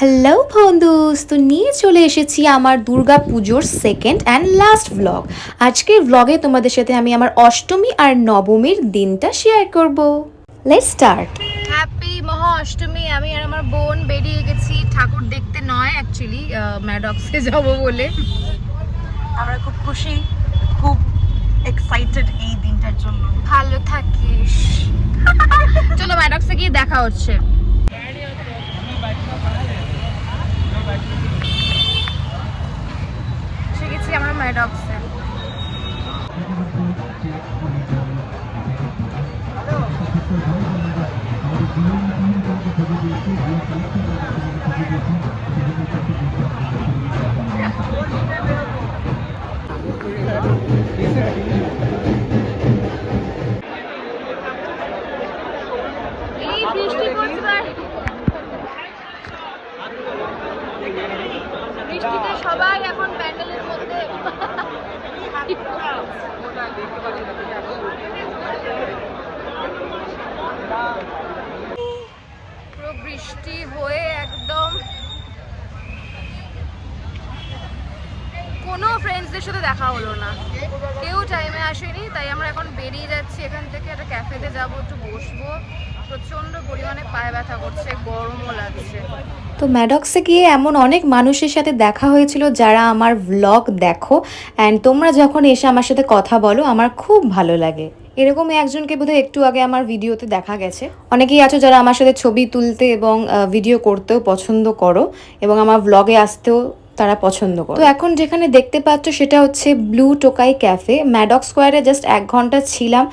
Hello বন্ধুস। তো নিয়ে চলে এসেছি আমার দুর্গা পুজোর সেকেন্ড অ্যান্ড লাস্ট ভ্লগ আজকের ভ্লগে তোমাদের সাথে আমি আমার অষ্টমী আর নবমীর দিনটা শেয়ার করব। লেট স্টার্ট হ্যাপি মহা অষ্টমী আমি আর আমার বোন বেরিয়ে গেছি। ঠাকুর দেখতে নয় অ্যাকচুয়ালি ম্যাডক্সে যাব বলে। আমরা খুব খুশি খুব এক্সাইটেড এই দিনটার জন্য। ভালো থাকিস। চলো ম্যাডক্সে গিয়ে দেখা হচ্ছে এসে গেছি আমরা ম্যাডক্সে এই বৃষ্টি পড়ছে বৃষ্টিতে সবাই এখন প্যান্ডেলের মধ্যে পুরো বৃষ্টি হয়ে একদম কোনো ফ্রেন্ডসদের সাথে দেখা হলো না। কেউ টাইমে আসেনি, তাই আমরা এখন বেরিয়ে যাচ্ছি এখান থেকে একটা ক্যাফেতে যাব, একটু বসবো। তো ম্যাডক্সে গিয়ে এমন অনেক মানুষের সাথে দেখা হয়েছিল যারা আমার ভ্লগ দেখো অ্যান্ড তোমরা যখন এসে আমার সাথে কথা বলো, আমার খুব ভালো লাগে। এরকমই একজনকে বোধহয় একটু আগে আমার ভিডিওতে দেখা গেছে। অনেকেই আছো যারা আমার সাথে ছবি তুলতে এবং ভিডিও করতেও পছন্দ করো, এবং আমার ভ্লগে আসতেও তারা পছন্দ করে। তো এখন যেখানে দেখতে পাচ্ছ সেটা হচ্ছে ব্লু টোকাই ক্যাফে ম্যাডক স্কোয়ারে জাস্ট এক ঘণ্টা ছিলাম।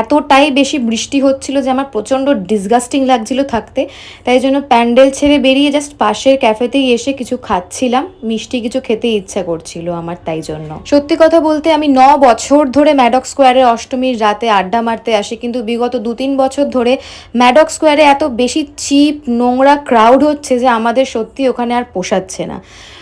এতটাই বেশি বৃষ্টি হচ্ছিল যে আমার প্রচণ্ড ডিসগাস্টিং লাগছিল থাকতে। তাই জন্য প্যান্ডেল ছেড়ে বেরিয়ে জাস্ট পাশের ক্যাফেতেই এসে কিছু খাচ্ছিলাম। মিষ্টি কিছু খেতে ইচ্ছা করছিল আমার তাই জন্য। সত্যি কথা বলতে আমি ন বছর ধরে ম্যাডক স্কোয়ারে অষ্টমীর রাতে আড্ডা মারতে আসি, কিন্তু বিগত দু তিন বছর ধরে ম্যাডক স্কোয়ারে এত বেশি চিপ নোংরা ক্রাউড হচ্ছে যে আমাদের সত্যি ওখানে আর পোষাচ্ছে না।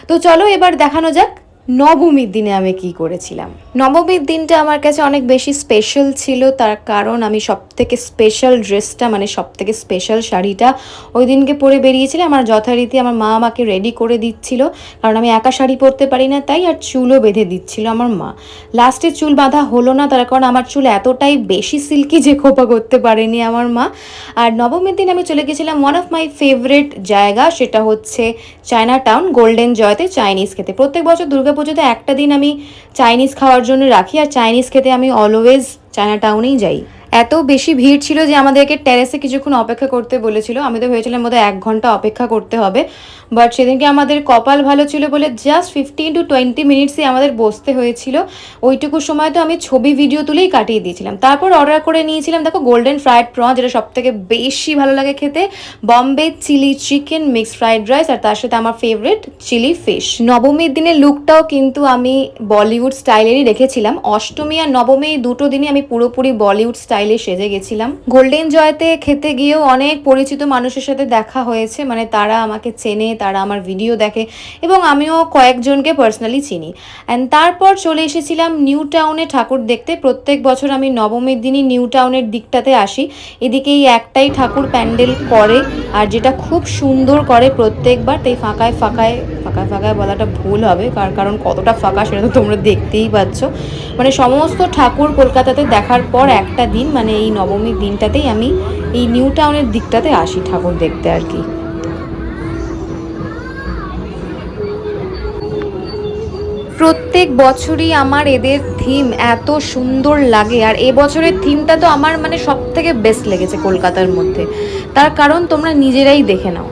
তো চলো এবার দেখানো যাক নবমীর দিনে আমি কি করেছিলাম? নবমীর দিনটা আমার কাছে অনেক বেশি স্পেশাল ছিল। তার কারণ আমি সব থেকে স্পেশাল ড্রেসটা মানে সব থেকে স্পেশাল শাড়িটা ওই দিনকে পরে বেরিয়েছিলাম। আমার যথারীতি আমার মা আমাকে রেডি করে দিচ্ছিল। কারণ আমি একা শাড়ি পরতে পারি না, তাই আর চুলও বেঁধে দিচ্ছিল আমার মা। লাস্টে চুল বাঁধা হলো না, তার কারণ আমার চুল এতটাই বেশি সিল্কি যে খোপা করতে পারেনি আমার মা। আর নবমীর দিন আমি চলে গেছিলাম ওয়ান অফ মাই ফেভারিট জায়গা, সেটা হচ্ছে চায়না টাউন গোল্ডেন জয়তে চাইনিজ খেতে। প্রত্যেক বছর দুর্গাপুজোতে একটা দিন আমি চাইনিজ খাওয়ার জন্য রাখি, আর চাইনিজ খেতে আমি অলওয়েজ চায়না টাউনেই যাই। এত বেশি ভিড় ছিল যে আমাদেরকে টেরেসে কিছুক্ষণ অপেক্ষা করতে বলেছিল। আমি তো ভেবেছিলাম বোধহয় এক ঘণ্টা অপেক্ষা করতে হবে। বাট সেদিনকে আমাদের কপাল ভালো ছিল বলে জাস্ট ফিফটিন টু টোয়েন্টি মিনিটসই আমাদের বসতে হয়েছিল। ওইটুকু সময় তো আমি ছবি ভিডিও তুলেই কাটিয়ে দিয়েছিলাম। তারপর অর্ডার করে নিয়েছিলাম, দেখো গোল্ডেন ফ্রাইড প্রন যেটা সব থেকে বেশি ভালো লাগে খেতে। Bombay chilli chicken mixed fried rice আর তার সাথে আমার ফেভারিট চিলি ফিশ নবমীর দিনের লুকটাও কিন্তু আমি বলিউড স্টাইলেরই রেখেছিলাম। অষ্টমী আর নবমী দুটো দিনই আমি পুরোপুরি বলিউড স্টাইলে সেজে গেছিলাম। গোল্ডেন জয়তে খেতে গিয়েও অনেক পরিচিত মানুষের সাথে দেখা হয়েছে মানে তারা আমাকে চেনে, তারা আমার ভিডিও দেখে এবং আমিও কয়েকজনকে পার্সোনালি চিনি। অ্যান্ড তারপর চলে এসেছিলাম নিউ টাউনে ঠাকুর দেখতে। প্রত্যেক বছর আমি নবমীর দিনই নিউ টাউনের দিকটাতে আসি। এদিকে এই একটাই ঠাকুর প্যান্ডেল করে আর যেটা খুব সুন্দর করে প্রত্যেকবার, তাই ফাঁকায় ফাঁকায় ফাঁকায় ফাঁকায় বলাটা ভুল হবে, কার কারণ কতটা ফাঁকা সেটা তো তোমরা দেখতেই পাচ্ছ। মানে সমস্ত ঠাকুর কলকাতাতে দেখার পর একটা দিন মানে এই নবমীর দিনটাতেই আমি এই নিউ টাউনের দিকটাতে আসি ঠাকুর দেখতে আর কি। প্রত্যেক বছরই আমার এদের থিম এত সুন্দর লাগে আর এবছরের থিমটা তো আমার মানে সব থেকে বেস্ট লেগেছে কলকাতার মধ্যে। তার কারণ তোমরা নিজেরাই দেখে নাও।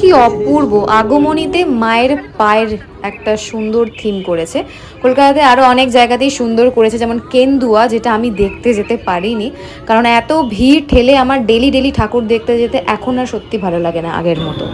কি অপূর্ব আগমনীতে মায়ের পায়ের একটা সুন্দর থিম করেছে। কলকাতাতে আরও অনেক জায়গাতেই সুন্দর করেছে, যেমন কেন্দুয়া, যেটা আমি দেখতে যেতে পারিনি। কারণ এত ভিড় ঠেলে আমার ডেলি ডেলি ঠাকুর দেখতে যেতে এখন আর সত্যি ভালো লাগে না আগের মতো।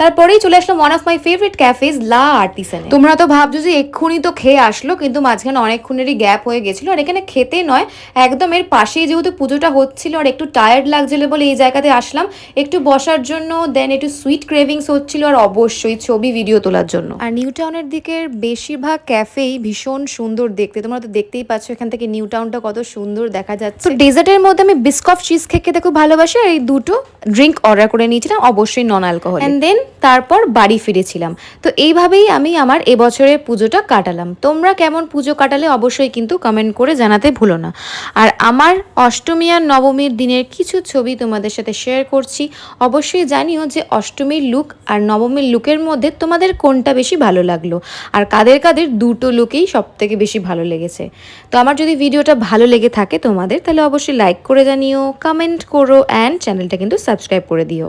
তারপরেই চলে আসলাম one of my favourite cafes La আর্টিসানে তোমরা তো ভাবছ যে এক্ষুনি তো খেয়ে আসলো, কিন্তু মাঝখানে অনেকক্ষণেরই গ্যাপ হয়ে গেছিল। আর এখানে খেতে নয়, একদম এর পাশেই যেহেতু পুজোটা হচ্ছিল আর একটু টায়ার্ড লাগছিল বলে এই জায়গাতে আসলাম, একটু বসার জন্য দেন একটু সুইট ক্রেভিংস হচ্ছিল আর অবশ্যই ছবি ভিডিও তোলার জন্য। আর নিউ টাউনের দিকের বেশিরভাগ ক্যাফেই ভীষণ সুন্দর দেখতে। তোমরা তো দেখতেই পাচ্ছ এখান থেকে নিউ টাউনটা কত সুন্দর দেখা যাচ্ছে। তো ডেজার্টের মধ্যে আমি বিস্কফ চিজ কেক খেতে খুব ভালোবাসি, আর এই দুটো ড্রিঙ্ক অর্ডার করে নিয়েছিলাম, অবশ্যই নন অ্যালকোহল অ্যান্ড দেন তারপর বাড়ি ফিরেছিলাম। তো এইভাবেই আমি আমার এবছরের পুজোটা কাটালাম। তোমরা কেমন পুজো কাটালে অবশ্যই কিন্তু কমেন্ট করে জানাতে ভুলো না। আর আমার অষ্টমী আর নবমীর দিনের কিছু ছবি তোমাদের সাথে শেয়ার করছি। অবশ্যই জানিও যে অষ্টমীর লুক আর নবমীর লুকের মধ্যে তোমাদের কোনটা বেশি ভালো লাগল? আর কাদের কাদের দুটো লুকেই সব থেকে বেশি ভালো লেগেছে? তো আমার যদি ভিডিওটা ভালো লেগে থাকে তোমাদের, তাহলে অবশ্যই লাইক করে জানিও কমেন্ট করো অ্যান্ড চ্যানেলটা কিন্তু সাবস্ক্রাইব করে দিও।